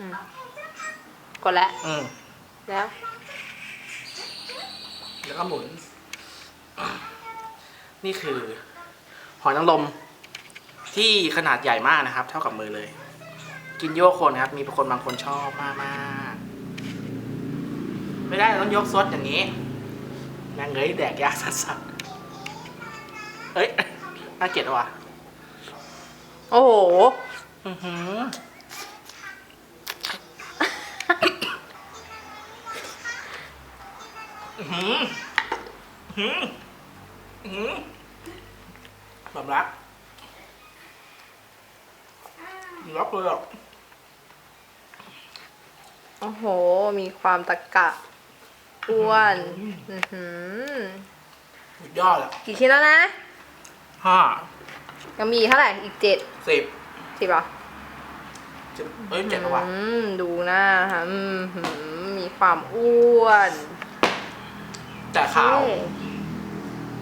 อืมกดแล้ว อืมแล้ว แล้วก็หมุน นี่คือ หอยนางรมที่ขนาดใหญ่มากนะครับ เท่ากับมือเลย กินโยกคนครับ มีคนบางคนชอบมากมากๆไม่ได้ต้องยกซดอย่างนี้แม่งเอ้ยแดกยากสัสๆเอ้ยน่าเกลียดว่ะ โอ้โห อื้อหือ หืออื้อหืออื้อหือแบบรักรักเลยอะโอ้โห มีความตะกะอ้วนอือหือ สุดยอดอะกี่ชิ้นแล้วนะ ห้ายังมีเท่าไหร่ อีกเจ็ดสิบสิบเหรอเจ็ดเอ้ยเจ็ดแล้วว่ะอืม ดูหน้าค่ะอืมหือมีความอ้วน แต่ขาว